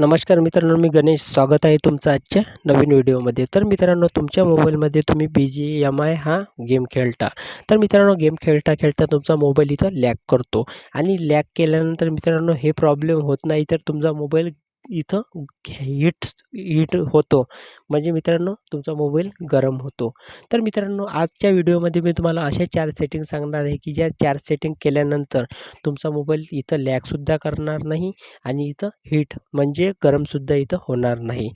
नमस्कार मित्रांनो मी गणेश. स्वागत आहे तुमचं आजच्या नवीन व्हिडिओमध्ये. तर मित्रांनो तुमच्या मोबाईलमध्ये तुम्ही बी जी एम आय हा गेम खेळता. तर मित्रांनो गेम खेळता खेळता तुमचा मोबाईल इथं लॅक करतो. आणि लॅक केल्यानंतर मित्रांनो हे प्रॉब्लेम होत नाही तर तुमचा मोबाईल इथं हीट हीट होतो. म्हणजे मित्रांनो तुमचा मोबाईल गरम होतो. तर मित्रांनो आजच्या व्हिडिओमध्ये मी तुम्हाला अशा चार सेटिंग सांगणार आहे की ज्या चार सेटिंग केल्यानंतर तुमचा मोबाईल इथं लॅगसुद्धा करणार नाही आणि इथं हीट म्हणजे गरमसुद्धा इथं होणार नाही.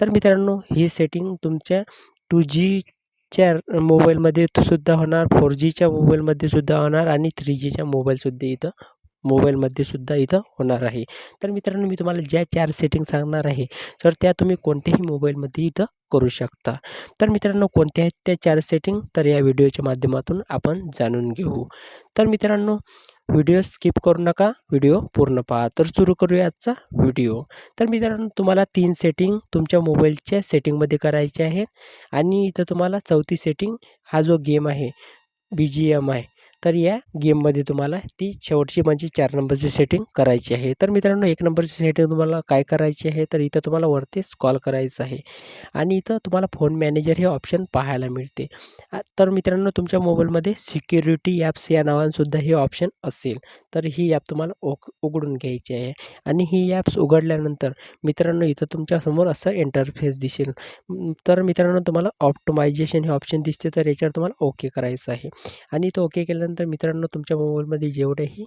तर मित्रांनो ही सेटिंग तुमच्या टू जीच्या मोबाईलमध्ये सुद्धा होणार फोर जीच्या मोबाईलमध्ये सुद्धा होणार आणि थ्री जीच्या मोबाईलसुद्धा इथं मोबाईलमध्ये सुद्धा इथं होणार आहे. तर मित्रांनो मी तुम्हाला ज्या चार सेटिंग सांगणार आहे तर त्या तुम्ही कोणत्याही मोबाईलमध्ये इथं करू शकता. तर मित्रांनो कोणत्या आहेत त्या चार सेटिंग तर या व्हिडिओच्या माध्यमातून आपण जाणून घेऊ. तर मित्रांनो व्हिडिओ स्किप करू नका व्हिडिओ पूर्ण पहा. तर सुरू करूया आजचा व्हिडिओ. तर मित्रांनो तुम्हाला तीन सेटिंग तुमच्या मोबाईलच्या सेटिंगमध्ये करायचे आहे. आणि इथं तुम्हाला चौथी सेटिंग हा जो गेम आहे बी जी एम आहे. तर या गेममध्ये तुम्हाला ती शेवटची म्हणजे चार नंबरची सेटिंग करायची आहे. तर मित्रांनो एक नंबरची सेटिंग तुम्हाला काय करायची आहे? तर इथं तुम्हाला वरतीच कॉल करायचं आहे. आणि इथं तुम्हाला फोन मॅनेजर हे ऑप्शन पाहायला मिळते. आ- तर मित्रांनो तुमच्या मोबाईलमध्ये सिक्युरिटी ॲप्स या नावानसुद्धा हे ऑप्शन असेल. तर ही ॲप तुम्हाला ओक उघडून घ्यायची आहे. आणि ही ॲप्स उघडल्यानंतर मित्रांनो इथं तुमच्यासमोर असं इंटरफेस दिसेल. तर मित्रांनो तुम्हाला ऑप्टोमायझेशन हे ऑप्शन दिसते. तर याच्यावर तुम्हाला ओके करायचं आहे. आणि इथं ओके केल्यानंतर मित्रांनो तुमच्या मोबाईलमध्ये जेवढेही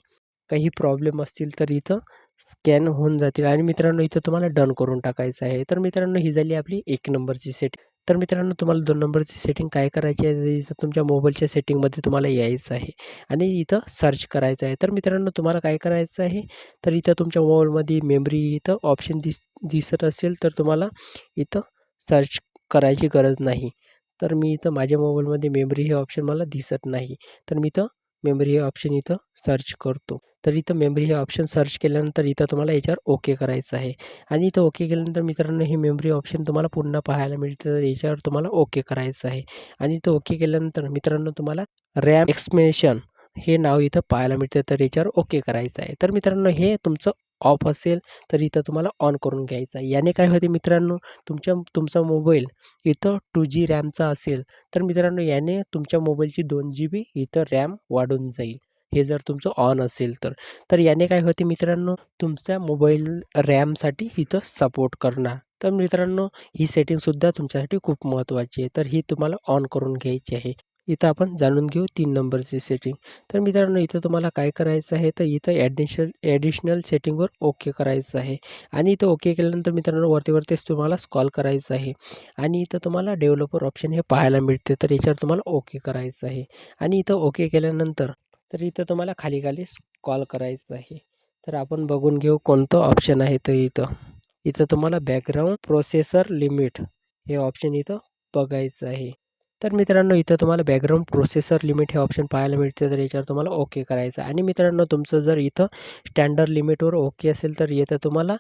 काही प्रॉब्लेम असतील तर इथं स्कॅन होऊन जातील. आणि मित्रांनो इथं तुम्हाला डन करून टाकायचं आहे. तर मित्रांनो ही झाली आपली एक नंबरची सेटिंग तर मित्रांनो तुम्हाला दोन नंबरची सेटिंग काय करायची आहे इथं तुमच्या मोबाईलच्या सेटिंगमध्ये तुम्हाला यायचं आहे. आणि इथं सर्च करायचं आहे. तर मित्रांनो तुम्हाला काय करायचं आहे तर इथं तुमच्या मोबाईलमध्ये मेमरी इथं ऑप्शन दिस दिसत असेल तर तुम्हाला इथं सर्च करायची गरज नाही. तर मी इथं माझ्या मोबाईलमध्ये मेमरी हे ऑप्शन मला दिसत नाही. तर मी इथं मेमरी हे ऑप्शन इथं सर्च करतो. तर इथं मेमरी हे ऑप्शन सर्च केल्यानंतर इथं तुम्हाला याच्यावर ओके करायचं आहे. आणि इथं ओके केल्यानंतर मित्रांनो हे मेमरी ऑप्शन तुम्हाला पुन्हा पाहायला मिळतं. तर याच्यावर तुम्हाला ओके करायचं आहे. आणि इथं ओके केल्यानंतर मित्रांनो तुम्हाला रॅम एक्सप्लेनेशन हे नाव इथं पाहायला मिळतं. तर याच्यावर ओके करायचं आहे. तर मित्रांनो हे तुमचं ऑफ असेल तर इथं तुम्हाला ऑन करून घ्यायचा आहे. याने काय होते मित्रांनो तुमच्या तुमचा मोबाईल इथं टू जी रॅमचा असेल तर मित्रांनो याने तुमच्या मोबाईलची दोन जी बी इथं रॅम वाढून जाईल. हे जर तुमचं ऑन असेल तर. तर याने काय होते मित्रांनो तुमच्या मोबाईल रॅमसाठी इथं सपोर्ट करणार. तर मित्रांनो ही सेटिंगसुद्धा तुमच्यासाठी खूप महत्त्वाची आहे. तर ही तुम्हाला ऑन करून घ्यायची आहे. इथं आपण जाणून घेऊ तीन नंबरची सेटिंग तर मित्रांनो इथं तुम्हाला काय करायचं आहे? तर इथं ॲडिशनल ॲडिशनल सेटिंगवर ओके करायचं आहे. आणि इथं ओके केल्यानंतर मित्रांनो वरती वरतीच तुम्हाला स्कॉल करायचं आहे. आणि इथं तुम्हाला डेव्हलपर ऑप्शन हे पाहायला मिळते. तर याच्यावर तुम्हाला ओके करायचं आहे. आणि इथं ओके केल्यानंतर तर इथं तुम्हाला खाली खाली कॉल करायचं आहे. तर आपण बघून घेऊ कोणतं ऑप्शन आहे तर इथं. इथं तुम्हाला बॅकग्राऊंड प्रोसेसर लिमिट हे ऑप्शन इथं बघायचं आहे. तर मित्रांनो इथं तुम्हाला बॅकग्राऊंड प्रोसेसर लिमिट हे ऑप्शन पाहायला मिळते तर याच्यावर तुम्हाला ओके करायचं आहे. आणि मित्रांनो तुमचं जर इथं स्टँडर्ड लिमिटवर ओके असेल तर इथं तुम्हाला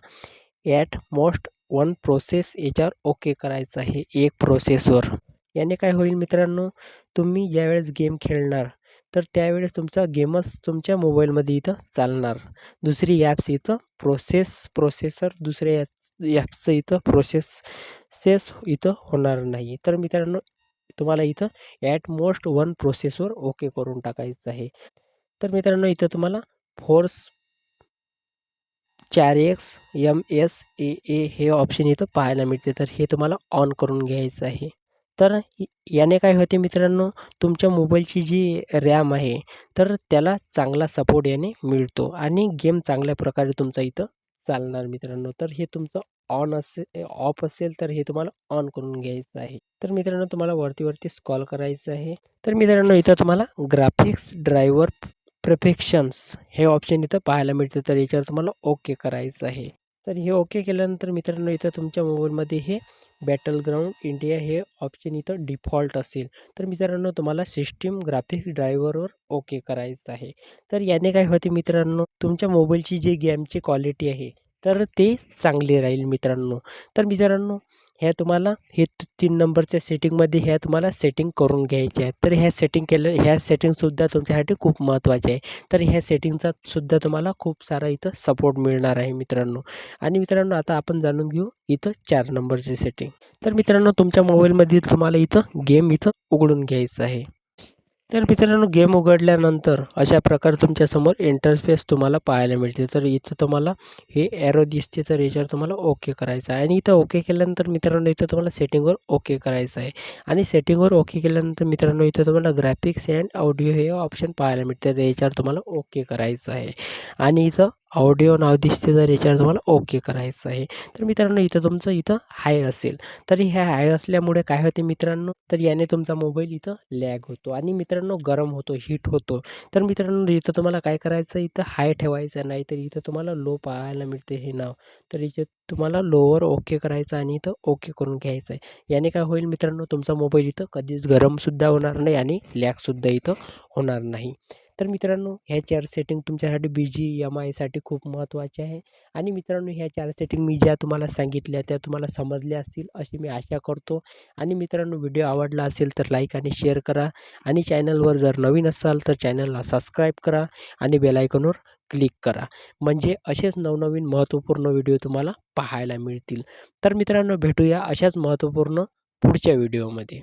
ॲट मोस्ट वन प्रोसेस याच्यावर ओके करायचं आहे एक प्रोसेसवर याने काय होईल मित्रांनो तुम्ही ज्यावेळेस गेम खेळणार तर त्यावेळेस तुमचा गेमच तुमच्या मोबाईलमध्ये इथं चालणार. दुसरी ॲप्स इथं प्रोसेस प्रोसेसर दुसऱ्या ॲप्सचं इथं प्रोसेस सेस इथं होणार नाही. तर मित्रांनो तुम्हाला इथं ॲट मोस्ट वन प्रोसेसवर ओके करून टाकायचं आहे. तर मित्रांनो इथं तुम्हाला फोर्स चार x M S A A हे ऑप्शन इथं पाहायला मिळते. तर हे तुम्हाला ऑन करून घ्यायचं आहे. तर याने काय होते मित्रांनो तुमच्या मोबाईलची जी रॅम आहे तर त्याला चांगला सपोर्ट याने मिळतो. आणि गेम चांगल्या प्रकारे तुमचा इथं चालणार मित्रांनो. तर हे तुमचं ऑन असेल ऑफ असेल तर हे तुम्हाला ऑन करून घ्यायचं आहे. तर मित्रांनो तुम्हाला वरती वरती स्कॉल करायचं आहे. तर मित्रांनो इथं तुम्हाला ग्राफिक्स ड्रायव्हर प्रिफेक्शन्स हे ऑप्शन इथं पाहायला मिळतं. तर याच्यावर तुम्हाला ओके करायचं आहे. तर हे ओके केल्यानंतर मित्रांनो इथं तुमच्या मोबाईलमध्ये हे बॅटल ग्राउंड इंडिया हे ऑप्शन इथं डिफॉल्ट असेल. तर मित्रांनो तुम्हाला सिस्टीम ग्राफिक्स ड्रायव्हरवर ओके करायचं आहे. तर याने काय होते मित्रांनो तुमच्या मोबाईलची जी गेमची क्वालिटी आहे तर ते चांगले राहील मित्रांनो. तर मित्रांनो ह्या तुम्हाला हे तीन नंबरच्या सेटिंगमध्ये ह्या तुम्हाला सेटिंग करून घ्यायच्या आहेत. तर ह्या सेटिंग केलं ह्या सेटिंगसुद्धा तुमच्यासाठी खूप महत्त्वाचे आहे. तर ह्या सेटिंगचा सुद्धा तुम्हाला खूप सारा इथं सपोर्ट मिळणार आहे मित्रांनो. आणि मित्रांनो आता आपण जाणून घेऊ इथं चार नंबरची सेटिंग तर मित्रांनो तुमच्या मोबाईलमध्ये तुम्हाला इथं गेम इथं उघडून घ्यायचं आहे. तर मित्रांनो गेम उघडल्यानंतर अशा प्रकारे तुमच्यासमोर इंटरफेस तुम्हाला पाहायला मिळते. तर इथं तुम्हाला हे ॲरो दिसते तर याच्यावर तुम्हाला ओके करायचं आहे. आणि इथं ओके केल्यानंतर मित्रांनो इथं तुम्हाला सेटिंगवर ओके करायचं आहे. आणि सेटिंगवर ओके केल्यानंतर मित्रांनो इथं तुम्हाला ग्राफिक्स अँड ऑडिओ हे ऑप्शन पाहायला मिळते. तर याच्यावर तुम्हाला ओके करायचं आहे. आणि इथं ऑडिओ नाव दिसते तर याच्यावर तुम्हाला ओके करायचं आहे. तर मित्रांनो इथं तुमचं इथं हाय असेल. तर ह्या हाय असल्यामुळे काय होते मित्रांनो? तर याने तुमचा मोबाईल इथं लॅग होतो आणि मित्रांनो गरम होतो हीट होतो. तर मित्रांनो इथं तुम्हाला काय करायचं इथं हाय ठेवायचं नाही तर इथं तुम्हाला लो पाहायला मिळते हे नाव. तर इथे तुम्हाला लोवर ओके करायचं आणि इथं ओके करून घ्यायचं आहे. याने काय होईल मित्रांनो तुमचा मोबाईल इथं कधीच गरमसुद्धा होणार नाही आणि लॅगसुद्धा इथं होणार नाही. तर मित्रांनो ह्या चार सेटिंग तुमच्यासाठी बी जी एम आयसाठी खूप महत्त्वाचे आहे. आणि मित्रांनो ह्या चार सेटिंग मी ज्या तुम्हाला सांगितल्या त्या तुम्हाला समजल्या असतील अशी मी आशा करतो. आणि मित्रांनो व्हिडिओ आवडला असेल तर लाईक आणि शेअर करा. आणि चॅनलवर जर नवीन असाल तर चॅनलला सबस्क्राईब करा. आणि बेलायकनवर क्लिक करा. म्हणजे असेच नवनवीन महत्त्वपूर्ण व्हिडिओ तुम्हाला पाहायला मिळतील. तर मित्रांनो भेटूया अशाच महत्त्वपूर्ण पुढच्या व्हिडिओमध्ये